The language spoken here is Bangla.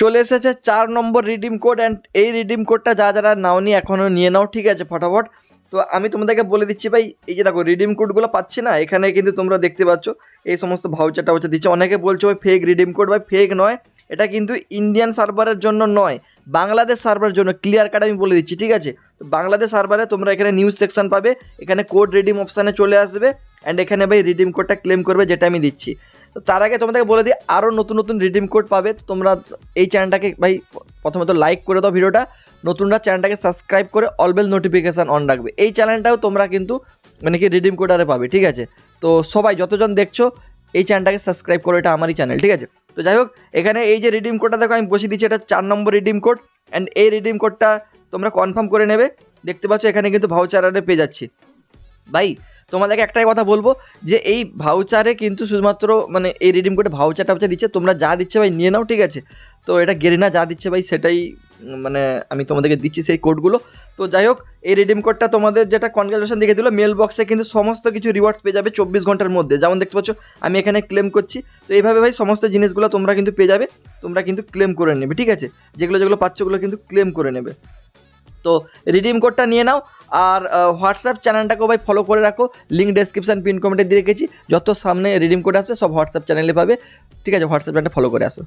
চলে এসেছে চার নম্বর রিডিম কোড অ্যান্ড এই রিডিম কোডটা যা যারা নাওনি এখনও নিয়ে নাও, ঠিক আছে, ফটাফট। তো আমি তোমাদেরকে বলে দিচ্ছি ভাই, এই যে দেখো রিডিম কোডগুলো পাচ্ছি না, এখানে কিন্তু তোমরা দেখতে পাচ্ছ, এই সমস্ত ভাউচার টাউচার দিচ্ছে। অনেকে বলছো ভাই ফেক রিডিম কোড ভাই ফেক নয়, এটা কিন্তু ইন্ডিয়ান সার্ভারের জন্য নয়, বাংলাদেশ সার্ভারের জন্য ক্লিয়ার কাট আমি বলে দিচ্ছি, ঠিক আছে? তো বাংলাদেশ সার্ভারে তোমরা এখানে নিউজ সেকশন পাবে, এখানে কোড রিডিম অপশানে চলে আসবে অ্যান্ড এখানে ভাই রিডিম কোডটা ক্লেম করবে, যেটা আমি দিচ্ছি। তো তার আগে তোমাদেরকে বলে দিই আরও নতুন নতুন রিডিম কোড পাবে। তো তোমরা এই চ্যানেলটাকে ভাই প্রথমত লাইক করে দাও ভিডিওটা। নতুনরা চ্যানেলটাকে সাবস্ক্রাইব করে অলবেল নোটিফিকেশান অন রাখবে। এই চ্যানেলটাও তোমরা কিন্তু মানে কি রিডিম কোড আরে পাবে, ঠিক আছে? তো সবাই যতজন দেখছ, এই চ্যানেলটাকে সাবস্ক্রাইব করো, এটা আমারই চ্যানেল ঠিক আছে? তো যাই হোক, এখানে এই যে রিডিম কোডটা দেখো, আমি বসিয়ে দিচ্ছি, এটা চার নম্বর রিডিম কোড অ্যান্ড এই রিডিম কোডটা তোমরা কনফার্ম করে নেবে। দেখতে পাচ্ছ, এখানে কিন্তু ভাউচার আরে পেয়ে যাচ্ছি। ভাই তোমাদেরকে একটাই কথা বলব যে এই ভাউচারে কিন্তু শুধুমাত্র মানে এই রিডিম কোডে ভাউচার টাউচার দিচ্ছে, তোমরা যা দিচ্ছে ভাই নিয়ে নাও, ঠিক আছে? তো এটা গেরিনা যা দিচ্ছে ভাই সেটাই মানে আমি তোমাদেরকে দিচ্ছি সেই কোডগুলো তো যাই হোক, এই রিডিম কোডটা তোমাদের যেটা কনগ্রাচুলেশন দেখে দিল মেল বক্সে কিন্তু সমস্ত কিছু রিওয়ার্ডস পেয়ে যাবে চব্বিশ ঘণ্টার মধ্যে। যেমন দেখতে পাচ্ছ, আমি এখানে ক্লেম করছি। তো এইভাবে ভাই সমস্ত জিনিসগুলো তোমরা কিন্তু পেয়ে যাবে, তোমরা কিন্তু ক্লেম করে নেবে, ঠিক আছে? যেগুলো যেগুলো পাচ্ছ ওগুলো কিন্তু ক্লেম করে নেবে। তো রিডিম কোডটা নিয়ে নাও আর হোয়াটসঅ্যাপ চ্যানেলটাকেও ভাই ফলো করে রাখো। লিঙ্ক ডেসক্রিপশন পিন কমেন্টে দিয়ে রেখেছি। যত সামনে রিডিম কোড আসবে, সব হোয়াটসঅ্যাপ চ্যানেলে পাবে। ঠিক আছে হোয়াটসঅ্যাপ চ্যানেলটা ফলো করে আসো।